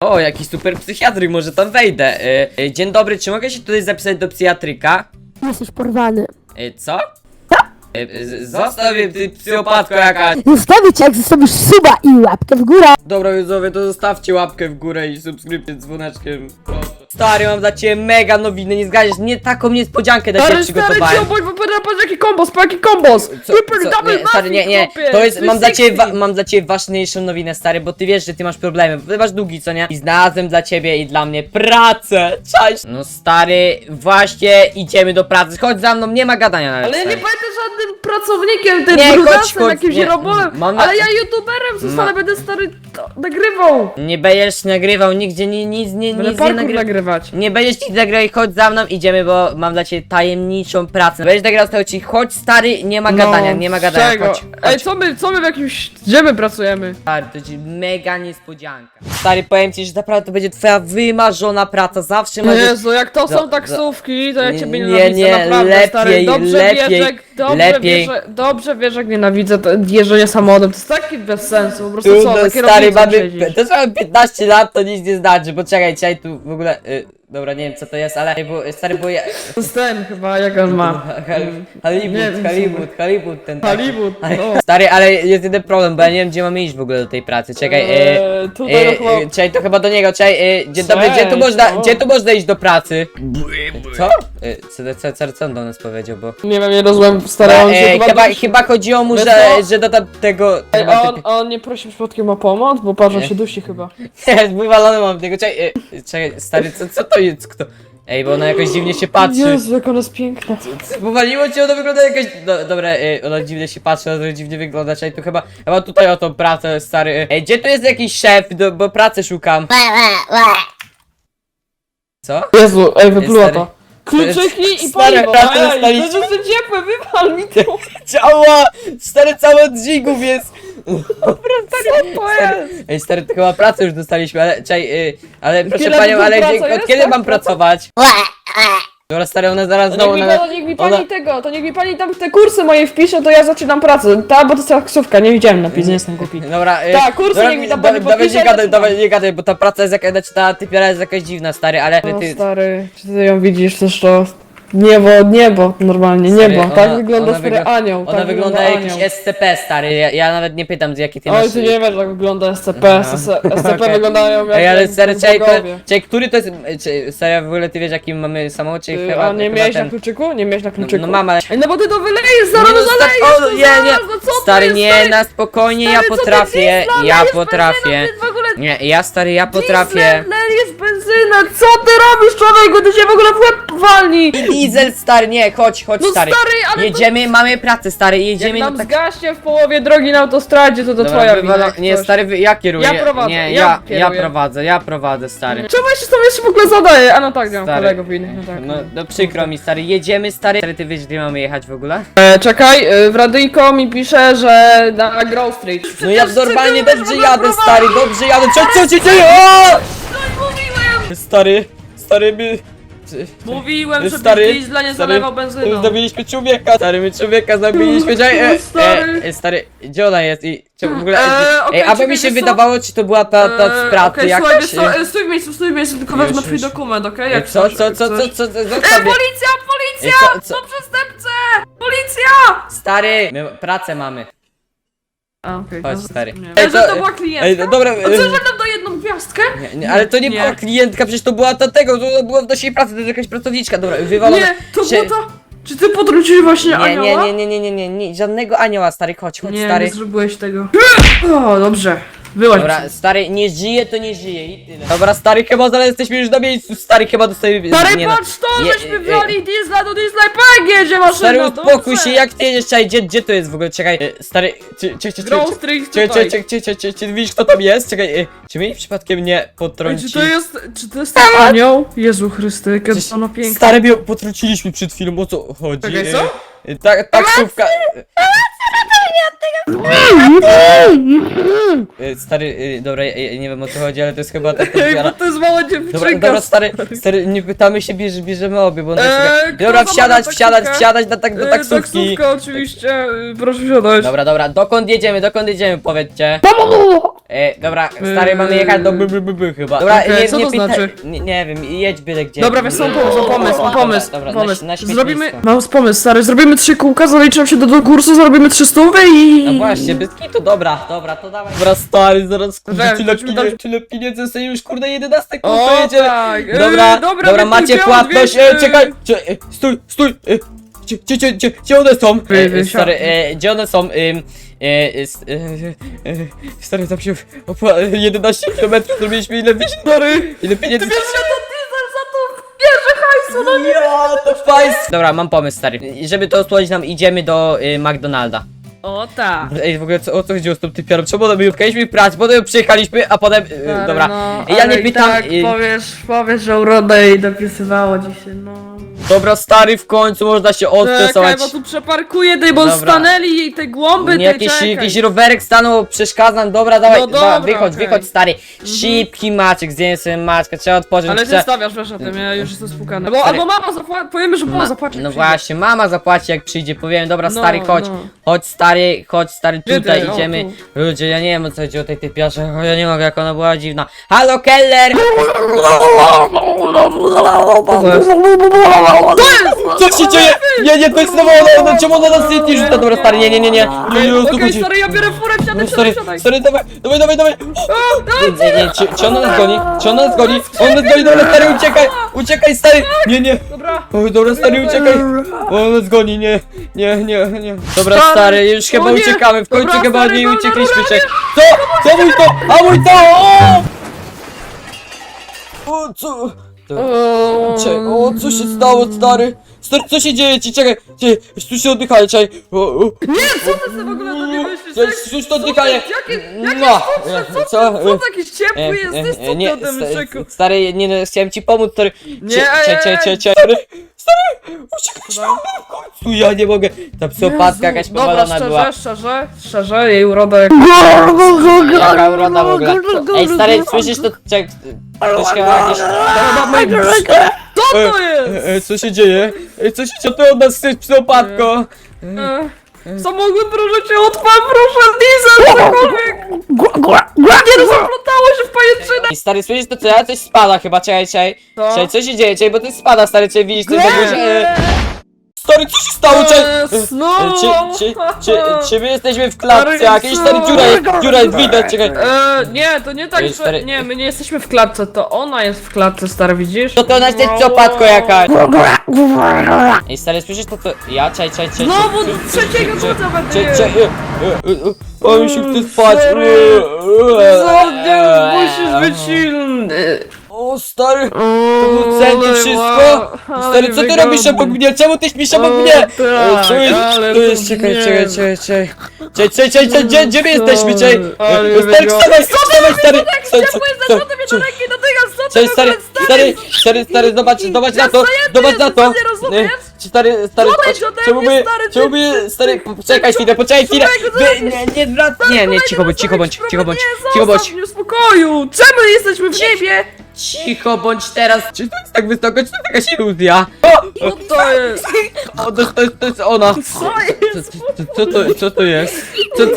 O, jakiś super psychiatryk, może tam wejdę. Y, y, dzień dobry, czy mogę się tutaj zapisać do psychiatryka? Jesteś porwany. Y, co? Y, y, Zostaw mnie, ty psychopatko jakaś. Zostawię cię, jak zostawisz suba i łapkę w górę. Dobra, widzowie, to zostawcie łapkę w górę i subskrypcję z dzwoneczkiem. Proszę. Stary, mam dla ciebie mega nowinę, nie zgadzasz? Nie taką niespodziankę dla ciebie Stary, stary, przygotowałem. cioboj, patrz jaki kombos, pa jaki kombos! Co, Super, co, double nie, stary, nie, nie, to jest, mam dla ciebie, wa 360. mam dla ciebie ważniejszą nowinę, stary, bo ty wiesz, że ty masz problemy, ty masz długi, co nie? I znalazłem dla ciebie i dla mnie pracę, cześć! No stary, właśnie idziemy do pracy, chodź za mną, nie ma gadania nawet, Ale ja nie stary. będę żadnym pracownikiem, tym Nie, chodź, brudasem, chodź, jakimś nie, robolem, mam na- ale ja youtuberem zostanę, będę stary to, nagrywał! Nie będziesz nagrywał nigdzie, ni, nic, nie, Będę nic nie parkour nagrywał. Nagrywać. Nie będziesz ci zagrać, chodź za mną, idziemy, bo mam dla ciebie tajemniczą pracę. Będziesz nagrał to ci, chodź stary, nie ma gadania, nie ma gadania, No, czego? chodź, Ej, chodź. co my, co my w jakimś... Gdzie my pracujemy? Stary, to ci mega niespodzianka. Stary, powiem ci, że naprawdę to będzie twoja wymarzona praca, zawsze masz... Jezu, jak to są taksówki, to ja ciebie nie, nienawidzę, nie, naprawdę, stary. lepiej, Dobrze lepiej, wiesz, jak, dobrze lepiej. wiesz, że- dobrze wiesz, jak nienawidzę to jeżdżenie samochodem, to jest taki bez sensu, po prostu co, Trudno, za stary, kierownicą mamy, siedzisz. to mamy 15 lat, to nic nie znaczy, bo czekaj, czekaj, tu w ogóle... Y, dobra, nie wiem co to jest, ale stary, bo ja... To jest ten chyba, jak on ma. Hollywood, Nie wiem, Hollywood, Hollywood, ten taki. Hollywood, Ale- no. Stary, ale jest jeden problem, bo ja nie wiem gdzie mamy iść w ogóle do tej pracy, czekaj, y, Eee, tutaj E, chyba... e, czekaj, to chyba do niego, czekaj, e, dzień dobry, gdzie tu Cześć, można, o. gdzie tu można iść do pracy? Co? E, co, co, co, co on do nas powiedział, bo... Nie wiem, nie rozumiem, starałem się E, chyba... chyba, dusi. chyba chodziło mu, Wiesz że, co? że do. Ej, chyba a on, a on nie prosi przypadkiem o pomoc? Bo patrz, on Nie. się dusi chyba. Nie, wywalony mam tego, czekaj, e, czekaj, stary, co, co to jest, kto? Ej, bo ona jakoś dziwnie się patrzy. Jezu, jak ona jest piękna. Powaliło cię, ona wygląda jakaś... No, dobra, e, ona dziwnie się patrzy, ona trochę dziwnie wygląda, czekaj, tu chyba... Chyba tutaj o tą pracę, stary. Ej, gdzie tu jest jakiś szef, do, bo pracę szukam. Co? Jezu, ej, wypluła Stary. to. Kluczyki i Stary, paliwo, tato, ej, to jest ciepłe, wypal mi to. Ciała! Stary, cały od dźwigów jest! Jest? Ej, stary, to chyba pracę już dostaliśmy, ale, czekaj, y, ale proszę Kiedy panią, ale praca gdzie, od jest, kiedy mam pracować? Dobra, stary, ona zaraz To znowu niech mi, na... to niech mi pani ona- tego, to niech mi pani tam te kursy moje wpisze, to ja zaczynam pracę. Ta, bo to jest taksówka, nie widziałem napis, nie jestem głupi. Dobra, y, Tak, kursy dobra, niech mi da- pani Dawaj, podpisze, nie ja gadaj, zaczynam. dawaj, nie gadaj, bo ta praca jest jakaś, znaczy ta typiara jest jakaś dziwna, stary, ale No ty... stary, czy ty ją widzisz też to? Niebo, niebo, normalnie, Stary, niebo. ona- tak wygląda ona stary wygl- anioł. Ona tak wygląda jak anioł. jakiś SCP, stary, ja, ja nawet nie pytam, z jaki ty masz... Oj, ty nie wiesz jak wygląda SCP, Aha. SCP Okej. wyglądają jak Ej, ale jak stary, czekaj, to- bogowie. czekaj, który to jest... Czy, stary, w ogóle ty wiesz, jaki mamy samochód, czy Ty, chyba... A nie chyba miałeś ten- na kluczyku? Nie miałeś na No, kluczyku? no mam, ale... Ej, no bo ty to wylejesz, zaraz Nie, no, sta- zalejesz, o, to nie, nie. zaraz, no co Stary, nie, na spokojnie, ja Stary, co ty potrafię, ja potrafię. Benzyna, ty w ogóle Nie, ja stary, ja potrafię. Diesel, lejesz benzynę, co ty robisz człowieku, ty się w ogóle w łeb walni! Diesel, stary, nie, chodź, chodź, No stary. stary, ale to- Jedziemy, mamy pracę, stary, jedziemy. Jak nam no tak... zgaśnie w połowie drogi na autostradzie, to to Dobra, twoja wywala- wina. jak Nie, coś. stary, wy- ja kieruję. Ja prowadzę, Nie, ja ja, ja kieruję. prowadzę, ja prowadzę, stary. Czemu ja się z tobą jeszcze w ogóle zadaję? A no tak, mam Stary. kolegów innych, no tak. No, no przykro mi, stary, jedziemy, stary. Stary, ty wiesz, gdzie mamy jechać w ogóle? E, czekaj, e, w radyjko mi pisze, że na Grove Street. No ja normalnie dobrze jadę, stary, dobrze jadę. Co, co ci dzieje? O! Stary, stary, my... Mówiłem, żeby Stary, Diesla nie zalewał benzyną. Zabiliśmy człowieka, stary, my człowieka zabiliśmy, czekaj, e, Stary. e, e, stary, gdzie ona jest i, czy w ogóle, E, e, okej, ej, aby mi się wydawało, czy to była ta, ta Eee, z pracy słuchaj, jakaś, co, e, e, stój w miejscu, stój w miejscu, tylko wezmę twój dokument, okej? e, Jak co, co, co, co, co, co, E, policja, policja! Ej, co- co? No przestępcę! Policja! Stary, my pracę mamy. A, okej. Chodź, dobra, stary. Ej, Ej, to- że była klientka? Ej, no dobra, e, co, że tam do jedną gwiazdkę? nie, nie, ale to nie, była klientka, przecież to była ta tego, to była w naszej pracy, to jest jakaś pracowniczka, dobra, wywalona. Nie, to się- było to... Czy ty potruciłeś właśnie Nie, anioła? nie, nie, nie, nie, nie, nie, nie, żadnego anioła, stary, chodź, chodź, Nie, stary. nie zrobiłeś tego. O, dobrze. Wyłaź Dobra, mi stary, nie żyje, to nie żyje i tyle. Dobra, stary, chyba zaraz jesteśmy już na miejscu, stary, chyba dostajemy... Stary, nie, no. patrz to, nie, żeśmy e, wzięli diesla do diesla i pęk jedzie maszyna, Stary, uspokój się, jak ty jedziesz, czekaj, gdzie, gdzie to jest w ogóle, czekaj, e, stary, czy, czy, czy, czy, Grove czy, Street czy, tutaj. czy, czy, czy, czy, czy, widzisz kto tam jest, czekaj, e, czy mnie przypadkiem nie Ej, potrąci... czy to jest, czy to jest ten anioł? Jezu Chryste, jakie Przecież ono piękne. Stary, mnie potrąciliśmy przed chwilą, o co chodzi? Czekaj, e, co? Y, Ta, taksówka. Y, Stary, y, dobra, ja, ja nie wiem o co chodzi, ale to jest chyba ta Ej, bo to jest mała Dobra, dziewczynka. dobra, stary, stary, nie pytamy się, bierz, bierzemy obie, bo Eee, kto Dobra, zamawia wsiadać, taksówkę? wsiadać, wsiadać na tak, do E, taksówki. Taksówka oczywiście, e, proszę wsiadać. Dobra, dobra, dokąd jedziemy, dokąd jedziemy, powiedzcie. E, dobra, stary, mamy jechać do by, by, by, by chyba. Dobra, okej, nie, co nie to znaczy? Nie, nie wiem, jedź byle gdzie. Dobra, wiesz, mam pomysł, mam pomysł, mam pomysł, Dobra, pomysł. Na, na Zrobimy, śmietnisko. mam pomysł, stary, zrobimy trzy kółka, zaliczam się do, do kursu, zrobimy trzy stówy i... No właśnie, bez kitu, dobra, dobra, to dawaj. Dobra, stary, zaraz kurde, Dobra, tyle, chodźmy pieniędzy, dalej. tyle pieniędzy, sobie już kurde 11 O, kurde jedziemy. tak, e, Dobra, dobra, dobra, macie płatność, e, 200. czekaj, cze, e, stój, stój, e, gdzie, gdzie, gdzie, gdzie, gdzie one są? E, stary, e, gdzie one są? Ym, e, e, s- e, e, stary, tam się opła- 11 km zrobiliśmy, ile wiesz, stary? Ile pieniędzy? Wiesz, że to diesel za to bierze hajsu, no nie! Ja, to fajs. Dobra, mam pomysł, stary. Żeby to osłodzić nam, idziemy do y, McDonalda. O tak. Ej, w ogóle co, o co chodziło z tą typiarą? Czemu ona my utkaliśmy pracę, potem przyjechaliśmy, a potem... y, Stary, dobra, no, ja ale nie i pytam... Tak, y, powiesz, powiesz, że uroda jej dopisywało dzisiaj, no. Dobra, stary, w końcu można się Czekaj, odstresować. bo tu przeparkuję, tej, bo Dobra. stanęli jej te głąby, Nie, te, jakiś, czekaj. jakiś rowerek stanął, przeszkadzam, dobra, dawaj, No da, dobra, wychodź, okej. wychodź, stary. Szybki Maciek, zdjęcie sobie Maćka, trzeba odpocząć. Ale ty trzeba... stawiasz, wiesz o tym, ja już jestem spłukany. Bo, Stary- albo mama zapłaci, powiemy, że mama Ma, zapłaci. jak no przyjdzie. właśnie, mama zapłaci jak przyjdzie, powiem, dobra No, stary, chodź, no. chodź stary, chodź stary, Gdzie tutaj ty? O, idziemy. tu. Ludzie, ja nie wiem o co chodzi o tej typiarze, ja nie mogę, jak ona była dziwna. Halo Keller! Co się dzieje? Nie, nie, to jest znowu ona, ona, czemu ona nas nie rzuca? Dobra stary, nie, nie, nie, nie, nie, nie, o co Okej, chodzi? stary, ja biorę furę, wsiadaj, No wsiadaj, stary, wsiadaj. stary, dawaj, dawaj, dawaj, dawaj. O, Nie, nie, nie, czy, czy ona nas goni? Czy ona nas goni? On nas goni, dobra stary, uciekaj, uciekaj stary, nie, nie. Dobra. Dobra stary, uciekaj! O, on nas goni, nie, nie, nie, nie. Dobra Stary, stary, już chyba nie. uciekamy, w końcu Dobra, chyba od stary, niej dobra, uciekliśmy, dobra, czek. Co? Co mój to? A mój to! O! O, co? O, Czekaj, o, co się stało, stary? Stary, co się dzieje ci? Czekaj, czekaj, tu się oddychaj, czekaj. O, o. Nie, co ty sobie w ogóle to nie myślisz? To jest już to oddychanie. Jakie, jakie No, co, co, co? co, co jakiś ciepły E, jesteś, e, co nie, ty ode mnie sta- czeku? Stary, nie no, chciałem ci pomóc, stary. Nie, cie- ej, cie- ej. Stary, stary, uciekaj w końcu, ja nie mogę. Ta psychopatka jakaś Dobra, powalona szczerze, była. szczerze, szczerze, jej uroda jak... Jaka uroda w ogóle. Ej, stary, słyszysz to? Czek, ktoś chyba jakieś... Co to jest? co się dzieje? Ej, co się dzieje? Ty od nas chcesz, psychopatko? E, Samochód, proszę cię, odpal, proszę, diesel, cokolwiek! Nie, zaplątało się w pajęczynę! Ej, stary, słyszysz to co? Ja coś spada chyba, czekaj, czekaj. Co? Czekaj, co się dzieje? Czekaj, bo coś spada, stary, czy widzisz to za dużo? E, Stary, co się stało? Czekaj. Eee, E, znowu. Czy, czy, czy, czy my jesteśmy w klatce? Stary, Jakieś co? stary dziura jest, dziura jest widać, czekaj. E, nie, to nie tak, Ej, że... Nie, my nie jesteśmy w klatce, to ona jest w klatce, stary, widzisz? To to ona jest psychopatko jakaś. Ej, stary, słyszysz to co? Ja, czekaj, czekaj, czekaj. Znowu czekaj, trzeciego czekaj, końca będę e, e, e, On się chce spać. Stary. e, e, musisz być silny. O, stary. O, Centi ale wszystko? ma- Stary, co ty robisz obok mnie? Czemu ty śmiesz obok O, mnie? tak, E, Co jest? ale To jest, to czekaj, czekaj, czekaj, czekaj. Czekaj, czekaj, czekaj, czekaj, gdzie, gdzie my jesteśmy, czekaj? Ale E, Stary, wstawaj, wstawaj, stary. Stary, stary, ty Cześć stary, stary, stary, stary, zobacz, zobacz na to, zobacz na to. E, Stary, stary, czemu stary, czemu my, stary, poczekaj chwilę, poczekaj chwilę. Nie, nie, nie, nie, cicho bądź, cicho bądź, cicho bądź, cicho bądź. Nie, zostaw mnie w spokoju! Czemu jesteśmy w niebie? Cicho bądź teraz. Czy to jest tak wysoko, czy to jest jakaś iluzja? O, Co to jest? o to, to, to jest ona. Co jest? co, co, to, co to jest? Co, co,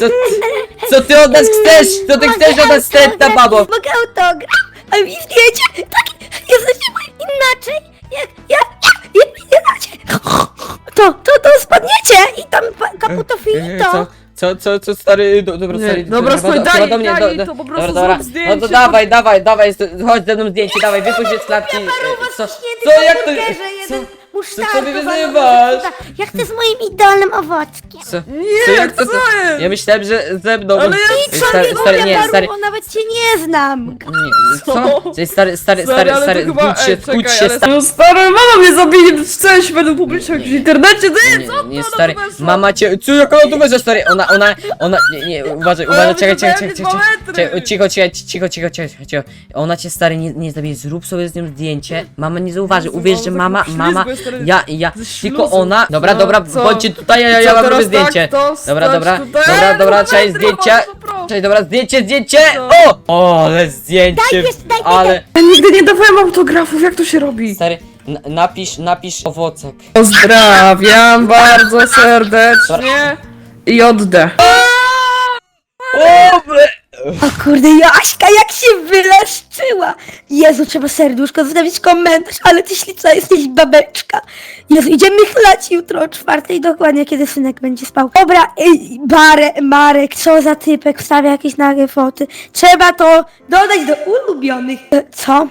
co, co ty od nas chcesz? Co ty chcesz od nas, wstrętna babo? Mogę autograf? A mi zdjęcie? Tak, jesteście inaczej. Jak, jak, jak, jak, to, to, to spadniecie i tam kaputo E, finito. Co, co, co, stary, do, dobra, Nie, stary, dobra, chyba stary, daj, chyba do mnie, daj do- jej do- to, po dobra, prostu dobra, zrób zdjęcie, No to dawaj, dawaj, dawaj, z- chodź ze mną zdjęcie, dawaj, wypuść się z klatki. e, Co, co, jak to, co ty wyzywasz? Jak to z moim idealnym owockiem. co, Nie, jak to, co to, jest? ja myślałem, że ze mną, Ale ja- Ej, stary, stary, nie, stary, bo nawet cię nie znam. nie, co? Co? Cześć, Stary, stary, stary, ale stary, to chyba- się, ej, się, ale- stary. No stary, mama mnie zabije, chcę się będę publicznie w internecie, ty, Nie, co nie, stary, weszło? mama cię, co, jak ona tu weszła, stary, ona, ona, ona, nie, nie, uważaj, uważaj, czekaj, czekaj, czekaj, czekaj, czekaj, cicho, cicho, cicho, cicho, cicho, cicho, ona cię, stary, nie, nie zabije, zrób sobie z nią zdjęcie, mama nie zauważy, Jezu, uwierz, że mama, mama, stary, ja, ja, ze tylko ona, dobra, No, dobra, co? chodźcie tutaj, ja, ja, Co ja wam teraz robię zdjęcie. Tak, to Dobra, stać dobra, tutaj? dobra, dobra, Eee, cześć, no, zdjęcie. proszę. Cześć, dobra, zdjęcie, zdjęcie! O! O, ale zdjęcie, Daj, wiesz, daj, daj, ale... Ja nigdy nie dawałem autografów, jak to się robi? Stary, n- napisz, napisz owocek. Pozdrawiam bardzo serdecznie. JD. O, ble- O kurde, Jaśka, jak się wyleszczyła! Jezu, trzeba serduszko zostawić komentarz, ale ty śliczna jesteś babeczka. Jezu, idziemy chlać jutro o czwartej, dokładnie kiedy synek będzie spał. Dobra, ej, Bare, Marek, co za typek, wstawia jakieś nagie foty. Trzeba to dodać do ulubionych. E, Co?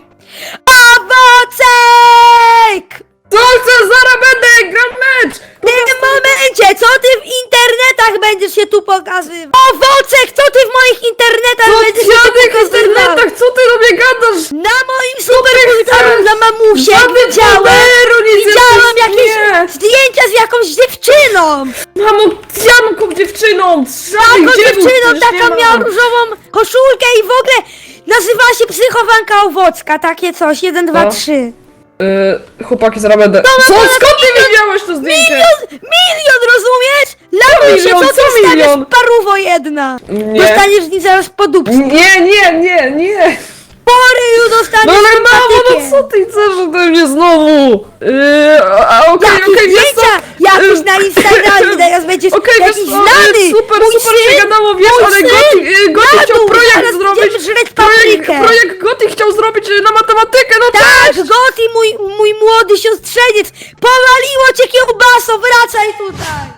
Owocek! Co chcę? Zaraz będę grać mecz! W tym momencie, co ty w internetach będziesz się tu pokazywał? Owocek, co ty w moich internetach Co będziesz się tu pokazywał? Co ty do mnie gadasz? Na moim chcesz? na mamusie Żadnych widziałem, widziałam jakieś zdjęcia z jakąś dziewczyną. Mamo, z jaką dziewczyną? Taką dziewczyną, Przecież nie taka ma. miała różową koszulkę i w ogóle nazywała się psychowanka Owocka, takie coś, jeden, dwa, No. trzy. Yy, chłopaki, zaraz będę. Co? Skąd ty wiedziałeś to zdjęcie? Milion, milion, rozumiesz? Lamusie, milion? co ty Co wstawiasz milion? paruwo jedna? Nie. Dostaniesz z nim zaraz po dupsku. Nie, nie, nie, nie. Poryju No dostaniesz ale mamo, no co ty chcesz ode mnie znowu? Yy, a a, okej, Jakieś okej, wiesz Yy, na Instagramie, teraz będziesz Okej, wiesz jakiś co, znany. super, mój super syn, się gadało, wiesz, mój ale syn, na chciał projekt zaraz zrobić, żreć projekt, paprykę. projekt Goti chciał zrobić yy, na matematykę, no Tak, też! Goti, mój, mój młody siostrzeniec, powaliło cię kiełbaso, wracaj tutaj.